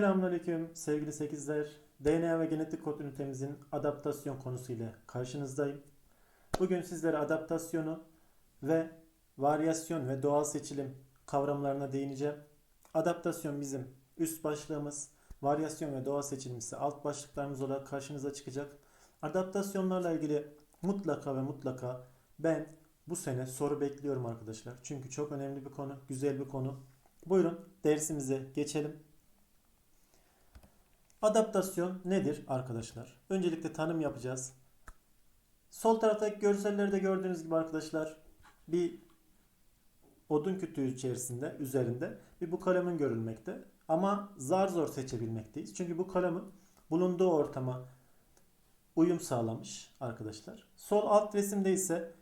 Selamünaleyküm sevgili 8'ler. DNA ve genetik kod ünitemizin adaptasyon konusuyla karşınızdayım. Bugün sizlere adaptasyonu ve varyasyon ve doğal seçilim kavramlarına değineceğim. Adaptasyon bizim üst başlığımız, varyasyon ve doğal seçilim ise alt başlıklarımız olarak karşınıza çıkacak. Adaptasyonlarla ilgili mutlaka ve mutlaka ben bu sene soru bekliyorum arkadaşlar. Çünkü çok önemli bir konu, güzel bir konu. Buyurun dersimize geçelim. Adaptasyon nedir arkadaşlar? Öncelikle tanım yapacağız. Sol taraftaki görsellerde gördüğünüz gibi arkadaşlar bir odun kütüğü içerisinde üzerinde bir bu kalemin görülmekte. Ama zar zor seçebilmekteyiz. Çünkü bu kalemin bulunduğu ortama uyum sağlamış arkadaşlar. Sol alt resimde ise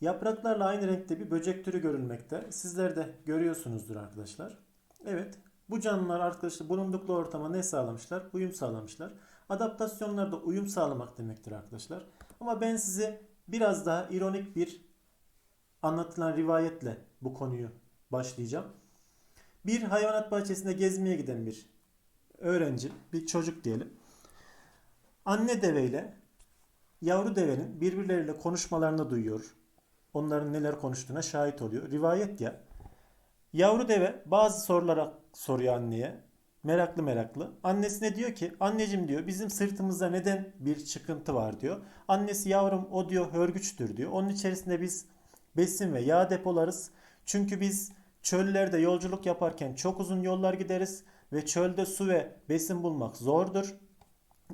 yapraklarla aynı renkte bir böcek türü görülmekte. Sizler de görüyorsunuzdur arkadaşlar. Evet bu canlılar arkadaşlar bulundukları ortama ne sağlamışlar? Uyum sağlamışlar. Adaptasyonlar da uyum sağlamak demektir arkadaşlar. Ama ben size biraz daha ironik bir anlatılan rivayetle bu konuyu başlayacağım. Bir hayvanat bahçesinde gezmeye giden bir öğrenci, bir çocuk diyelim. Anne deveyle yavru devenin birbirleriyle konuşmalarını duyuyor. Onların neler konuştuğuna şahit oluyor. Rivayet ya. Yavru deve bazı sorulara soruyor anneye. Meraklı meraklı. Annesine diyor ki anneciğim diyor bizim sırtımızda neden bir çıkıntı var diyor. Annesi yavrum o diyor hörgüçtür diyor. Onun içerisinde biz besin ve yağ depolarız. Çünkü biz çöllerde yolculuk yaparken çok uzun yollar gideriz ve çölde su ve besin bulmak zordur.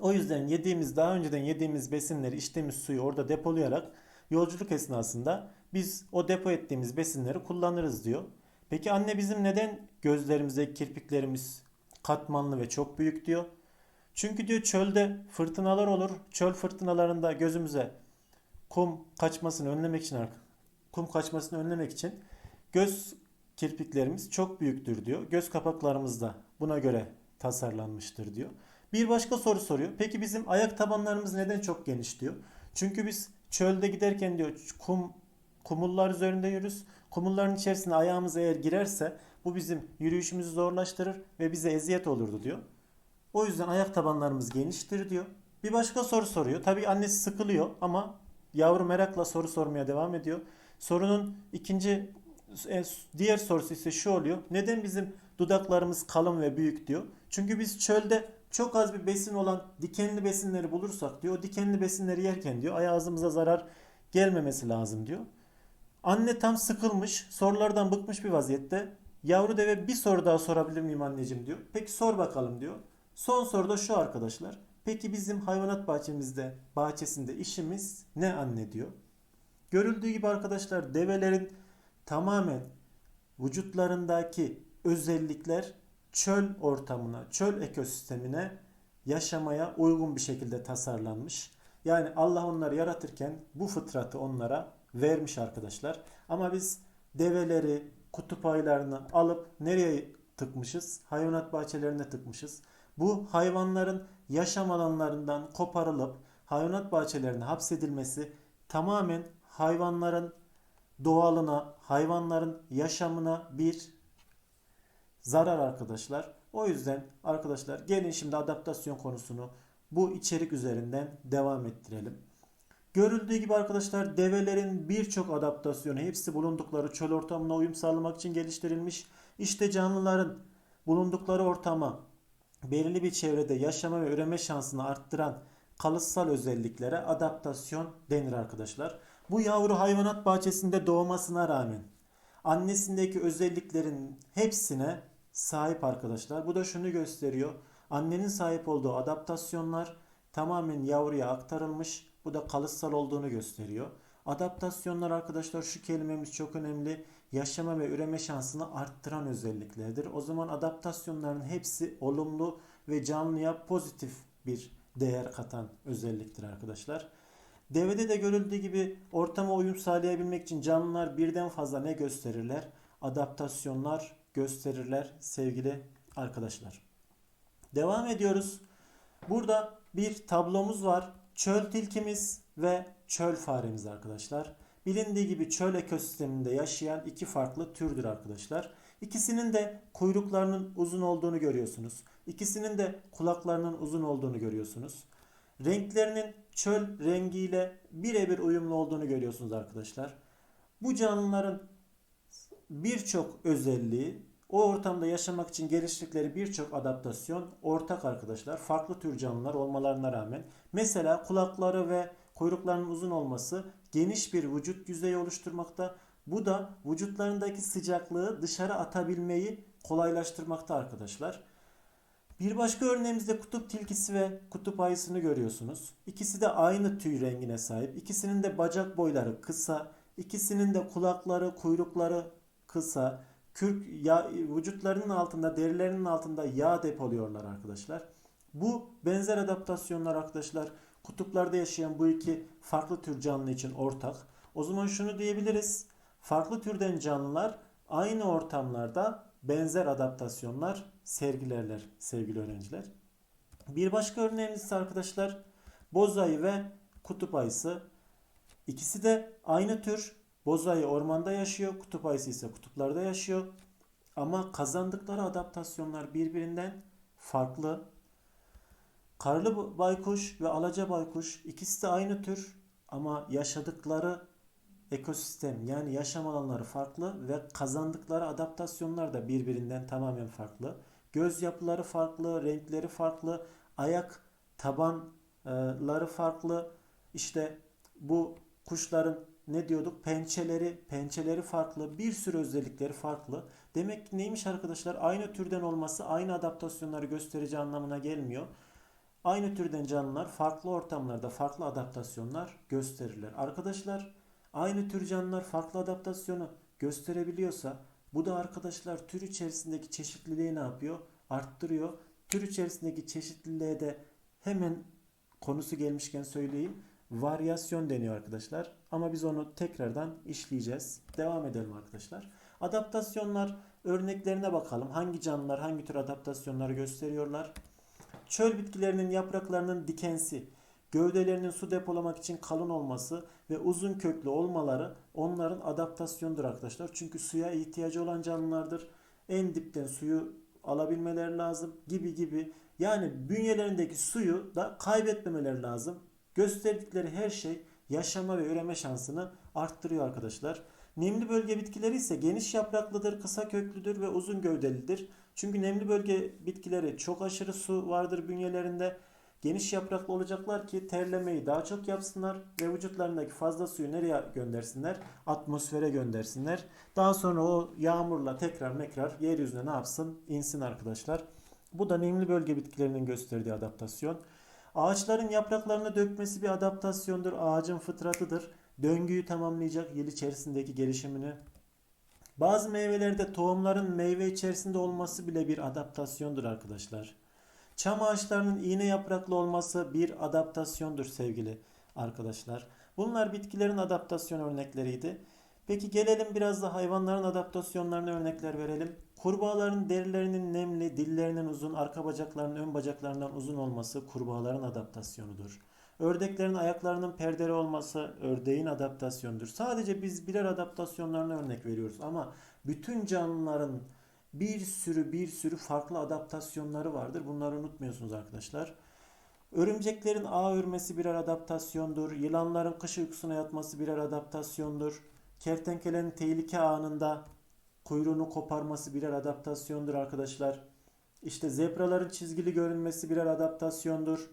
O yüzden yediğimiz daha önceden yediğimiz besinleri içtiğimiz suyu orada depolayarak yolculuk esnasında biz o depo ettiğimiz besinleri kullanırız diyor. Peki anne bizim neden gözlerimizdeki kirpiklerimiz katmanlı ve çok büyük diyor. Çünkü diyor çölde fırtınalar olur. Çöl fırtınalarında gözümüze kum kaçmasını önlemek için kum kaçmasını önlemek için göz kirpiklerimiz çok büyüktür diyor. Göz kapaklarımız da buna göre tasarlanmıştır diyor. Bir başka soru soruyor. Peki bizim ayak tabanlarımız neden çok geniş diyor. Çünkü biz çölde giderken diyor kum kumullar üzerinde yürürüz. Kumulların içerisine ayağımız eğer girerse bu bizim yürüyüşümüzü zorlaştırır ve bize eziyet olurdu diyor. O yüzden ayak tabanlarımız geniştir diyor. Bir başka soru soruyor. Tabii annesi sıkılıyor ama yavru merakla soru sormaya devam ediyor. Sorunun ikinci e, diğer sorusu ise şu oluyor. Neden bizim dudaklarımız kalın ve büyük diyor. Çünkü biz çölde çok az bir besin olan dikenli besinleri bulursak diyor. O dikenli besinleri yerken diyor ağzımıza zarar gelmemesi lazım diyor. Anne tam sıkılmış, sorulardan bıkmış bir vaziyette. Yavru deve bir soru daha sorabilir miyim anneciğim diyor. Peki sor bakalım diyor. Son soru da şu arkadaşlar. Peki bizim hayvanat bahçemizde, bahçesinde işimiz ne anne diyor. Görüldüğü gibi arkadaşlar develerin tamamen vücutlarındaki özellikler çöl ortamına, çöl ekosistemine yaşamaya uygun bir şekilde tasarlanmış. Yani Allah onları yaratırken bu fıtratı onlara vermiş arkadaşlar. Ama biz develeri, kutup ayılarını alıp nereye tıkmışız? Hayvanat bahçelerine tıkmışız. Bu hayvanların yaşam alanlarından koparılıp hayvanat bahçelerine hapsedilmesi tamamen hayvanların doğalına, hayvanların yaşamına bir zarar arkadaşlar. O yüzden arkadaşlar gelin şimdi adaptasyon konusunu bu içerik üzerinden devam ettirelim. Görüldüğü gibi arkadaşlar develerin birçok adaptasyonu hepsi bulundukları çöl ortamına uyum sağlamak için geliştirilmiş. İşte canlıların bulundukları ortama belirli bir çevrede yaşama ve üreme şansını arttıran kalıtsal özelliklere adaptasyon denir arkadaşlar. Bu yavru hayvanat bahçesinde doğmasına rağmen annesindeki özelliklerin hepsine sahip arkadaşlar. Bu da şunu gösteriyor. Annenin sahip olduğu adaptasyonlar tamamen yavruya aktarılmış. Bu da kalıtsal olduğunu gösteriyor. Adaptasyonlar arkadaşlar şu kelimemiz çok önemli. Yaşama ve üreme şansını arttıran özelliklerdir. O zaman adaptasyonların hepsi olumlu ve canlıya pozitif bir değer katan özelliktir arkadaşlar. Devede de görüldüğü gibi ortama uyum sağlayabilmek için canlılar birden fazla ne gösterirler? Adaptasyonlar gösterirler sevgili arkadaşlar. Devam ediyoruz. Burada bir tablomuz var. Çöl tilkimiz ve çöl faremiz arkadaşlar. Bilindiği gibi çöl ekosisteminde yaşayan iki farklı türdür arkadaşlar. İkisinin de kuyruklarının uzun olduğunu görüyorsunuz. İkisinin de kulaklarının uzun olduğunu görüyorsunuz. Renklerinin çöl rengiyle birebir uyumlu olduğunu görüyorsunuz arkadaşlar. Bu canlıların birçok özelliği, o ortamda yaşamak için geliştirdikleri birçok adaptasyon ortak arkadaşlar. Farklı tür canlılar olmalarına rağmen. Mesela kulakları ve kuyruklarının uzun olması geniş bir vücut yüzeyi oluşturmakta. Bu da vücutlarındaki sıcaklığı dışarı atabilmeyi kolaylaştırmakta arkadaşlar. Bir başka örneğimizde kutup tilkisi ve kutup ayısını görüyorsunuz. İkisi de aynı tüy rengine sahip. İkisinin de bacak boyları kısa. İkisinin de kulakları, kuyrukları kısa. Kürk ya, vücutlarının altında, derilerinin altında yağ depoluyorlar arkadaşlar. Bu benzer adaptasyonlar arkadaşlar kutuplarda yaşayan bu iki farklı tür canlı için ortak. O zaman şunu diyebiliriz. Farklı türden canlılar aynı ortamlarda benzer adaptasyonlar sergilerler sevgili öğrenciler. Bir başka örneğimiz ise arkadaşlar bozayı ve kutup ayısı. İkisi de aynı tür. Bozayı ormanda yaşıyor, kutup ayısı ise kutuplarda yaşıyor. Ama kazandıkları adaptasyonlar birbirinden farklı. Karlı baykuş ve alaca baykuş ikisi de aynı tür ama yaşadıkları ekosistem yani yaşam alanları farklı ve kazandıkları adaptasyonlar da birbirinden tamamen farklı. Göz yapıları farklı, renkleri farklı, ayak tabanları farklı. İşte bu kuşların ne diyorduk? Pençeleri, pençeleri farklı, bir sürü özellikleri farklı. Demek ki neymiş arkadaşlar? Aynı türden olması aynı adaptasyonları göstereceği anlamına gelmiyor. Aynı türden canlılar farklı ortamlarda farklı adaptasyonlar gösterirler. Arkadaşlar aynı tür canlılar farklı adaptasyonu gösterebiliyorsa bu da arkadaşlar tür içerisindeki çeşitliliği ne yapıyor? Arttırıyor. Tür içerisindeki çeşitliliğe de hemen konusu gelmişken söyleyeyim. Varyasyon deniyor arkadaşlar. Ama biz onu tekrardan işleyeceğiz. Devam edelim arkadaşlar. Adaptasyonlar örneklerine bakalım. Hangi canlılar hangi tür adaptasyonları gösteriyorlar? Çöl bitkilerinin yapraklarının dikensi, gövdelerinin su depolamak için kalın olması ve uzun köklü olmaları onların adaptasyonudur arkadaşlar. Çünkü suya ihtiyacı olan canlılardır. En dipten suyu alabilmeleri lazım gibi gibi. Yani bünyelerindeki suyu da kaybetmemeleri lazım. Gösterdikleri her şey yaşama ve üreme şansını arttırıyor arkadaşlar. Nemli bölge bitkileri ise geniş yapraklıdır, kısa köklüdür ve uzun gövdelidir. Çünkü nemli bölge bitkileri çok aşırı su vardır bünyelerinde. Geniş yapraklı olacaklar ki terlemeyi daha çok yapsınlar ve vücutlarındaki fazla suyu nereye göndersinler? Atmosfere göndersinler. Daha sonra o yağmurla tekrar mekrar yeryüzüne ne yapsın? İnsin arkadaşlar. Bu da nemli bölge bitkilerinin gösterdiği adaptasyon. Ağaçların yapraklarını dökmesi bir adaptasyondur. Ağacın fıtratıdır. Döngüyü tamamlayacak yıl içerisindeki gelişimini. Bazı meyvelerde tohumların meyve içerisinde olması bile bir adaptasyondur arkadaşlar. Çam ağaçlarının iğne yapraklı olması bir adaptasyondur sevgili arkadaşlar. Bunlar bitkilerin adaptasyon örnekleriydi. Peki gelelim biraz da hayvanların adaptasyonlarına örnekler verelim. Kurbağaların derilerinin nemli, dillerinin uzun, arka bacaklarının ön bacaklarından uzun olması kurbağaların adaptasyonudur. Ördeklerin ayaklarının perdeli olması ördeğin adaptasyonudur. Sadece biz birer adaptasyonlarına örnek veriyoruz ama bütün canlıların bir sürü bir sürü farklı adaptasyonları vardır. Bunları unutmuyorsunuz arkadaşlar. Örümceklerin ağ örmesi birer adaptasyondur. Yılanların kış uykusuna yatması birer adaptasyondur. Kertenkelenin tehlike anında kuyruğunu koparması birer adaptasyondur arkadaşlar. İşte zebraların çizgili görünmesi birer adaptasyondur.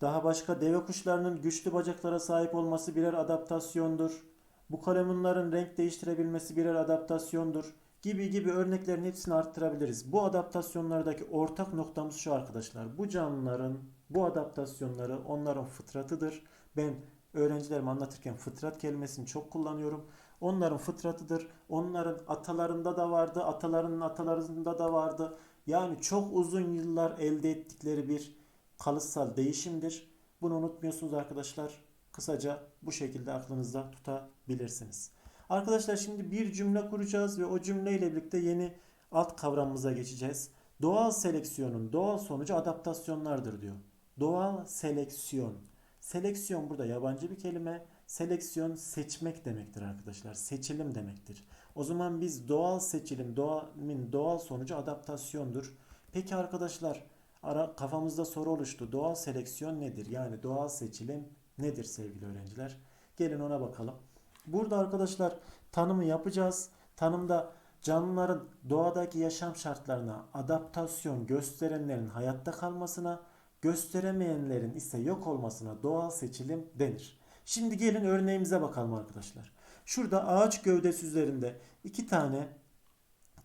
Daha başka deve kuşlarının güçlü bacaklara sahip olması birer adaptasyondur. Bu kalemunların renk değiştirebilmesi birer adaptasyondur. Gibi gibi örneklerin hepsini arttırabiliriz. Bu adaptasyonlardaki ortak noktamız şu arkadaşlar. Bu canlıların bu adaptasyonları onların fıtratıdır. Ben öğrencilerime anlatırken fıtrat kelimesini çok kullanıyorum. Onların fıtratıdır. Onların atalarında da vardı. Atalarının atalarında da vardı. Yani çok uzun yıllar elde ettikleri bir kalıtsal değişimdir. Bunu unutmuyorsunuz arkadaşlar. Kısaca bu şekilde aklınızda tutabilirsiniz. Arkadaşlar şimdi bir cümle kuracağız ve o cümleyle birlikte yeni alt kavramımıza geçeceğiz. Doğal seleksiyonun doğal sonucu adaptasyonlardır diyor. Doğal seleksiyon. Seleksiyon burada yabancı bir kelime. Seleksiyon seçmek demektir arkadaşlar. Seçilim demektir. O zaman biz doğal seçilim, doğanın doğal sonucu adaptasyondur. Peki arkadaşlar ara, kafamızda soru oluştu. Doğal seleksiyon nedir? Yani doğal seçilim nedir sevgili öğrenciler? Gelin ona bakalım. Burada arkadaşlar tanımı yapacağız. Tanımda canlıların doğadaki yaşam şartlarına adaptasyon gösterenlerin hayatta kalmasına, gösteremeyenlerin ise yok olmasına doğal seçilim denir. Şimdi gelin örneğimize bakalım arkadaşlar. Şurada ağaç gövdesi üzerinde iki tane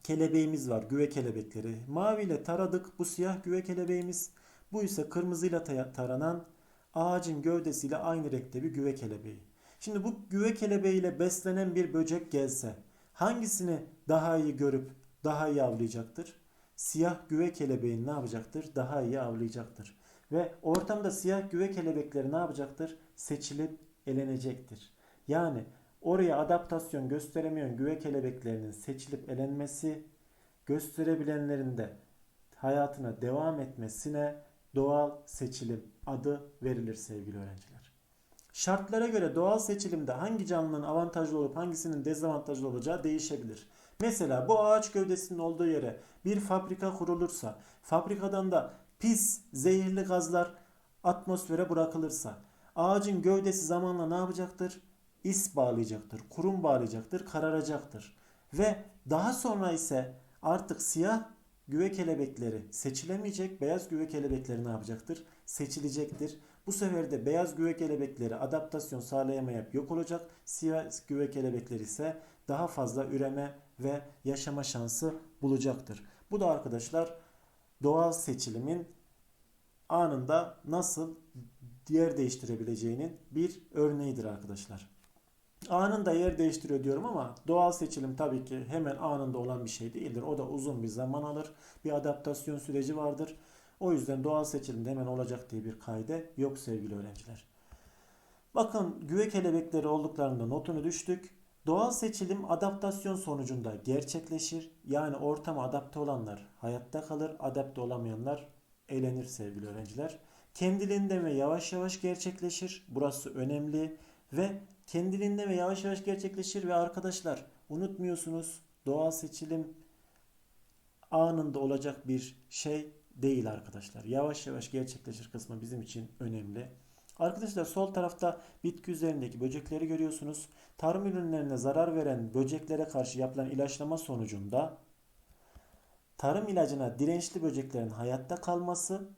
kelebeğimiz var. Güve kelebekleri. Maviyle taradık. Bu siyah güve kelebeğimiz. Bu ise kırmızıyla ta- taranan ağacın gövdesiyle aynı renkte bir güve kelebeği. Şimdi bu güve kelebeğiyle beslenen bir böcek gelse hangisini daha iyi görüp daha iyi avlayacaktır? Siyah güve kelebeğini ne yapacaktır? Daha iyi avlayacaktır. Ve ortamda siyah güve kelebekleri ne yapacaktır? Seçilip elenecektir. Yani oraya adaptasyon gösteremeyen güve kelebeklerinin seçilip elenmesi, gösterebilenlerin de hayatına devam etmesine doğal seçilim adı verilir sevgili öğrenciler. Şartlara göre doğal seçilimde hangi canlının avantajlı olup hangisinin dezavantajlı olacağı değişebilir. Mesela bu ağaç gövdesinin olduğu yere bir fabrika kurulursa, fabrikadan da pis, zehirli gazlar atmosfere bırakılırsa, ağacın gövdesi zamanla ne yapacaktır? İs bağlayacaktır, kurum bağlayacaktır, kararacaktır. Ve daha sonra ise artık siyah güve kelebekleri seçilemeyecek, beyaz güve kelebekleri ne yapacaktır? Seçilecektir. Bu sefer de beyaz güve kelebekleri adaptasyon sağlayamayıp yok olacak. Siyah güve kelebekleri ise daha fazla üreme ve yaşama şansı bulacaktır. Bu da arkadaşlar doğal seçilimin anında nasıl yer değiştirebileceğinin bir örneğidir arkadaşlar. Anında yer değiştiriyor diyorum ama doğal seçilim tabii ki hemen anında olan bir şey değildir. O da uzun bir zaman alır. Bir adaptasyon süreci vardır. O yüzden doğal seçilim de hemen olacak diye bir kaide yok sevgili öğrenciler. Bakın güve kelebekleri olduklarında notunu düştük. Doğal seçilim adaptasyon sonucunda gerçekleşir. Yani ortama adapte olanlar hayatta kalır, adapte olamayanlar elenir sevgili öğrenciler. Kendiliğinden ve yavaş yavaş gerçekleşir. Burası önemli ve kendiliğinden ve yavaş yavaş gerçekleşir ve arkadaşlar unutmuyorsunuz doğal seçilim anında olacak bir şey değil arkadaşlar. Yavaş yavaş gerçekleşir kısmı bizim için önemli. Arkadaşlar sol tarafta bitki üzerindeki böcekleri görüyorsunuz. Tarım ürünlerine zarar veren böceklere karşı yapılan ilaçlama sonucunda tarım ilacına dirençli böceklerin hayatta kalması,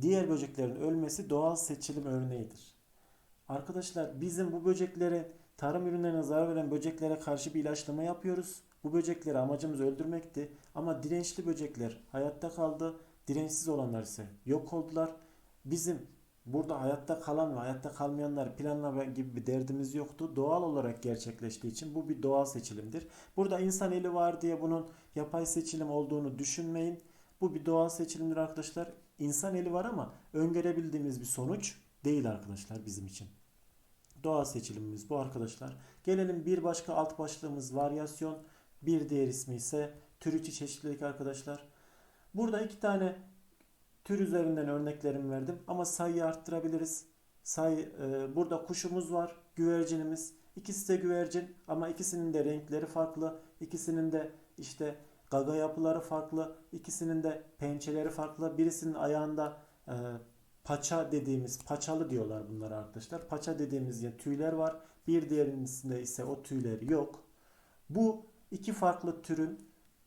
diğer böceklerin ölmesi doğal seçilim örneğidir. Arkadaşlar bizim bu böceklere tarım ürünlerine zarar veren böceklere karşı bir ilaçlama yapıyoruz. Bu böcekleri amacımız öldürmekti ama dirençli böcekler hayatta kaldı. Dirençsiz olanlar ise yok oldular. Bizim burada hayatta kalan ve hayatta kalmayanlar planlama gibi bir derdimiz yoktu. Doğal olarak gerçekleştiği için bu bir doğal seçilimdir. Burada insan eli var diye bunun yapay seçilim olduğunu düşünmeyin. Bu bir doğal seçilimdir arkadaşlar. İnsan eli var ama öngörebildiğimiz bir sonuç değil arkadaşlar bizim için. Doğal seçilimimiz bu arkadaşlar. Gelelim bir başka alt başlığımız varyasyon. Bir diğer ismi ise tür içi çeşitlilik arkadaşlar. Burada iki tane tür üzerinden örneklerimi verdim ama sayıyı arttırabiliriz. Sayı, e, burada kuşumuz var, güvercinimiz. İkisi de güvercin ama ikisinin de renkleri farklı. İkisinin de işte gaga yapıları farklı. İkisinin de pençeleri farklı. Birisinin ayağında e, paça dediğimiz, paçalı diyorlar bunlara arkadaşlar. Paça dediğimiz ya tüyler var. Bir diğerinde ise o tüyler yok. Bu iki farklı türün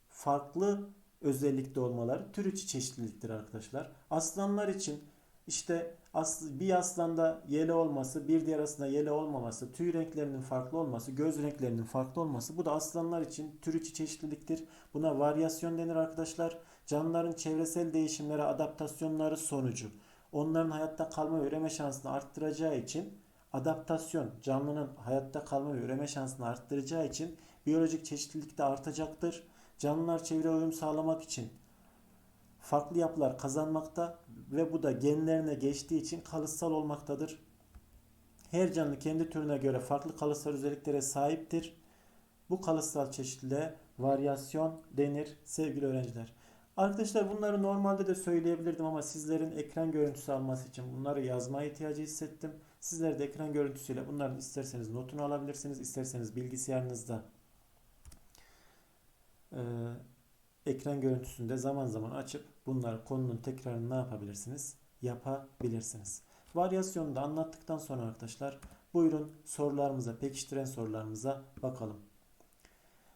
farklı özellikte olmaları tür içi çeşitliliktir arkadaşlar. Aslanlar için işte bir aslanda yele olması, bir diğer aslında yele olmaması, tüy renklerinin farklı olması, göz renklerinin farklı olması bu da aslanlar için tür içi çeşitliliktir. Buna varyasyon denir arkadaşlar. Canlıların çevresel değişimlere adaptasyonları sonucu onların hayatta kalma ve üreme şansını arttıracağı için adaptasyon canlının hayatta kalma ve üreme şansını arttıracağı için biyolojik çeşitlilik de artacaktır. Canlılar çevre uyum sağlamak için farklı yapılar kazanmakta ve bu da genlerine geçtiği için kalıtsal olmaktadır. Her canlı kendi türüne göre farklı kalıtsal özelliklere sahiptir. Bu kalıtsal çeşitliliğe varyasyon denir sevgili öğrenciler. Arkadaşlar bunları normalde de söyleyebilirdim ama sizlerin ekran görüntüsü alması için bunları yazmaya ihtiyacı hissettim. Sizler de ekran görüntüsüyle bunların isterseniz notunu alabilirsiniz. isterseniz bilgisayarınızda e, ekran görüntüsünde zaman zaman açıp bunlar konunun tekrarını ne yapabilirsiniz? Yapabilirsiniz. Varyasyonu da anlattıktan sonra arkadaşlar buyurun sorularımıza, pekiştiren sorularımıza bakalım.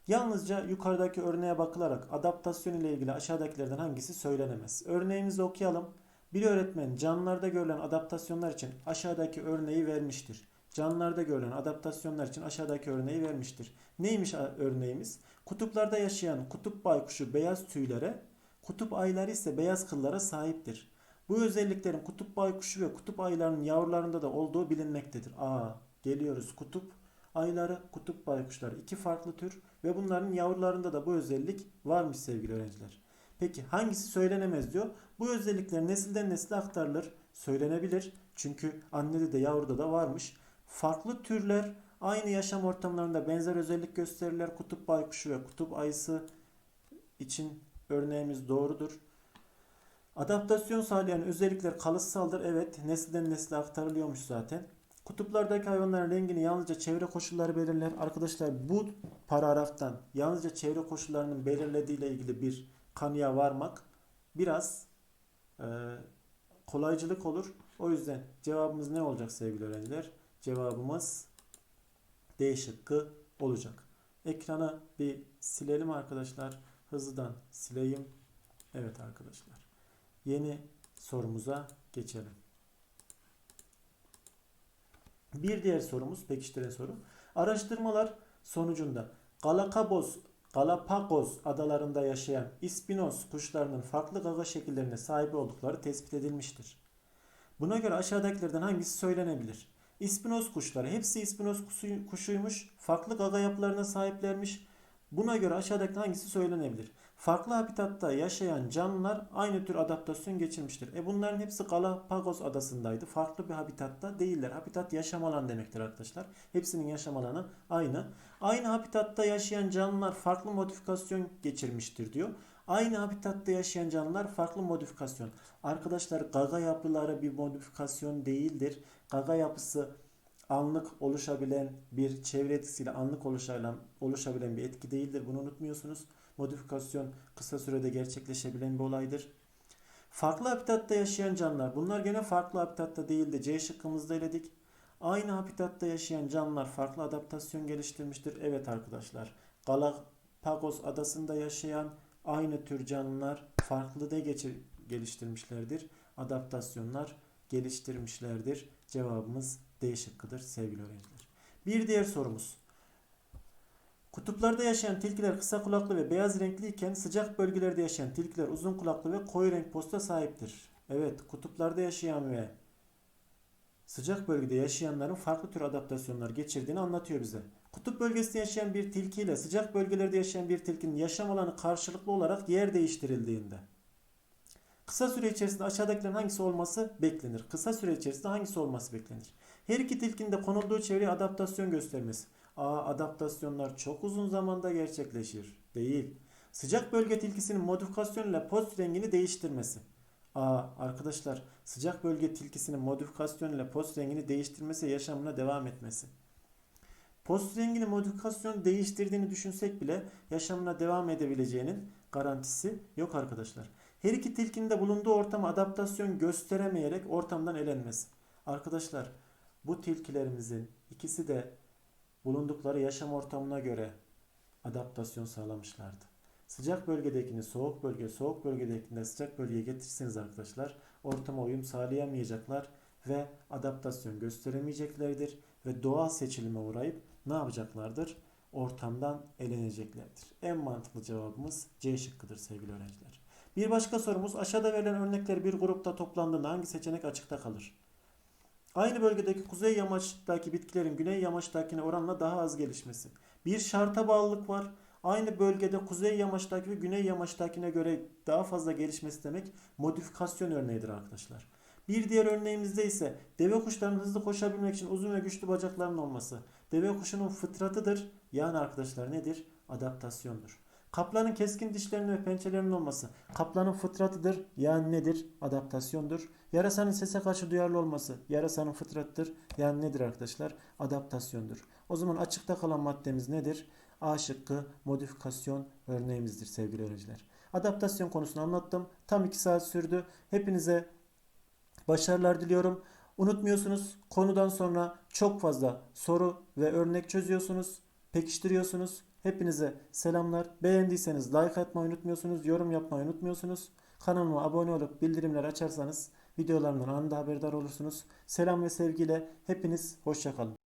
Yalnızca yukarıdaki örneğe bakılarak adaptasyon ile ilgili aşağıdakilerden hangisi söylenemez? Örneğimizi okuyalım. Bir öğretmen canlılarda görülen adaptasyonlar için aşağıdaki örneği vermiştir. Canlılarda görülen adaptasyonlar için aşağıdaki örneği vermiştir. Neymiş örneğimiz? Kutuplarda yaşayan kutup baykuşu beyaz tüylere, kutup ayları ise beyaz kıllara sahiptir. Bu özelliklerin kutup baykuşu ve kutup aylarının yavrularında da olduğu bilinmektedir. Aa, geliyoruz kutup ayları, kutup baykuşları iki farklı tür ve bunların yavrularında da bu özellik varmış sevgili öğrenciler. Peki hangisi söylenemez diyor? Bu özellikler nesilden nesile aktarılır. Söylenebilir. Çünkü annede de yavruda da varmış. Farklı türler aynı yaşam ortamlarında benzer özellik gösterirler. Kutup baykuşu ve kutup ayısı için örneğimiz doğrudur. Adaptasyon sağlayan özellikler kalıtsaldır. Evet, nesilden nesile aktarılıyormuş zaten. Kutuplardaki hayvanların rengini yalnızca çevre koşulları belirler. Arkadaşlar bu paragraftan yalnızca çevre koşullarının belirlediği ile ilgili bir kanıya varmak biraz e, kolaycılık olur. O yüzden cevabımız ne olacak sevgili öğrenciler? Cevabımız D şıkkı olacak. Ekranı bir silelim arkadaşlar. Hızlıdan sileyim. Evet arkadaşlar. Yeni sorumuza geçelim. Bir diğer sorumuz pekiştiren soru. Araştırmalar sonucunda Galapagos, Galapagos adalarında yaşayan ispinos kuşlarının farklı gaga şekillerine sahip oldukları tespit edilmiştir. Buna göre aşağıdakilerden hangisi söylenebilir? İspinos kuşları hepsi ispinos kuşu- kuşuymuş, farklı gaga yapılarına sahiplermiş. Buna göre aşağıdaki hangisi söylenebilir? Farklı habitatta yaşayan canlılar aynı tür adaptasyon geçirmiştir. E bunların hepsi Galapagos adasındaydı. Farklı bir habitatta değiller. Habitat yaşam alanı demektir arkadaşlar. Hepsinin yaşam alanı aynı. Aynı habitatta yaşayan canlılar farklı modifikasyon geçirmiştir diyor. Aynı habitatta yaşayan canlılar farklı modifikasyon. Arkadaşlar gaga yapıları bir modifikasyon değildir. Gaga yapısı anlık oluşabilen bir çevre etkisiyle anlık oluşabilen, oluşabilen bir etki değildir. Bunu unutmuyorsunuz. Modifikasyon kısa sürede gerçekleşebilen bir olaydır. Farklı habitatta yaşayan canlılar. Bunlar gene farklı habitatta değildi. C şıkkımızda eledik. Aynı habitatta yaşayan canlılar farklı adaptasyon geliştirmiştir. Evet arkadaşlar. Galapagos adasında yaşayan aynı tür canlılar farklı da geliştirmişlerdir. Adaptasyonlar geliştirmişlerdir. Cevabımız D şıkkıdır sevgili öğrenciler. Bir diğer sorumuz. Kutuplarda yaşayan tilkiler kısa kulaklı ve beyaz renkliyken sıcak bölgelerde yaşayan tilkiler uzun kulaklı ve koyu renk posta sahiptir. Evet, kutuplarda yaşayan ve sıcak bölgede yaşayanların farklı tür adaptasyonlar geçirdiğini anlatıyor bize. Kutup bölgesinde yaşayan bir tilki ile sıcak bölgelerde yaşayan bir tilkinin yaşam alanı karşılıklı olarak yer değiştirildiğinde kısa süre içerisinde aşağıdakilerin hangisi olması beklenir? Kısa süre içerisinde hangisi olması beklenir? Her iki tilkinin de konulduğu çevreye adaptasyon göstermesi. A. Adaptasyonlar çok uzun zamanda gerçekleşir. Değil. Sıcak bölge tilkisinin modifikasyonuyla post rengini değiştirmesi. A. Arkadaşlar sıcak bölge tilkisinin modifikasyonuyla post rengini değiştirmesi yaşamına devam etmesi. Post rengini modifikasyon değiştirdiğini düşünsek bile yaşamına devam edebileceğinin garantisi yok arkadaşlar. Her iki tilkinin de bulunduğu ortama adaptasyon gösteremeyerek ortamdan elenmesi. Arkadaşlar bu tilkilerimizin ikisi de bulundukları yaşam ortamına göre adaptasyon sağlamışlardı. Sıcak bölgedekini soğuk bölge, soğuk bölgedekini de sıcak bölgeye getirirseniz arkadaşlar ortama uyum sağlayamayacaklar ve adaptasyon gösteremeyeceklerdir ve doğal seçilime uğrayıp ne yapacaklardır? Ortamdan eleneceklerdir. En mantıklı cevabımız C şıkkıdır sevgili öğrenciler. Bir başka sorumuz aşağıda verilen örnekler bir grupta toplandığında hangi seçenek açıkta kalır? Aynı bölgedeki kuzey yamaçtaki bitkilerin güney yamaçtakine oranla daha az gelişmesi. Bir şarta bağlılık var. Aynı bölgede kuzey yamaçtaki ve güney yamaçtakine göre daha fazla gelişmesi demek modifikasyon örneğidir arkadaşlar. Bir diğer örneğimizde ise deve kuşlarının hızlı koşabilmek için uzun ve güçlü bacaklarının olması. Deve kuşunun fıtratıdır. Yani arkadaşlar nedir? Adaptasyondur. Kaplanın keskin dişlerinin ve pençelerinin olması. Kaplanın fıtratıdır. Yani nedir? Adaptasyondur. Yarasanın sese karşı duyarlı olması. Yarasanın fıtratıdır. Yani nedir arkadaşlar? Adaptasyondur. O zaman açıkta kalan maddemiz nedir? A şıkkı modifikasyon örneğimizdir sevgili öğrenciler. Adaptasyon konusunu anlattım. Tam 2 saat sürdü. Hepinize başarılar diliyorum. Unutmuyorsunuz konudan sonra çok fazla soru ve örnek çözüyorsunuz, pekiştiriyorsunuz. Hepinize selamlar. Beğendiyseniz like atmayı unutmuyorsunuz, yorum yapmayı unutmuyorsunuz. Kanalıma abone olup bildirimleri açarsanız videolarımdan anında haberdar olursunuz. Selam ve sevgiyle hepiniz hoşçakalın.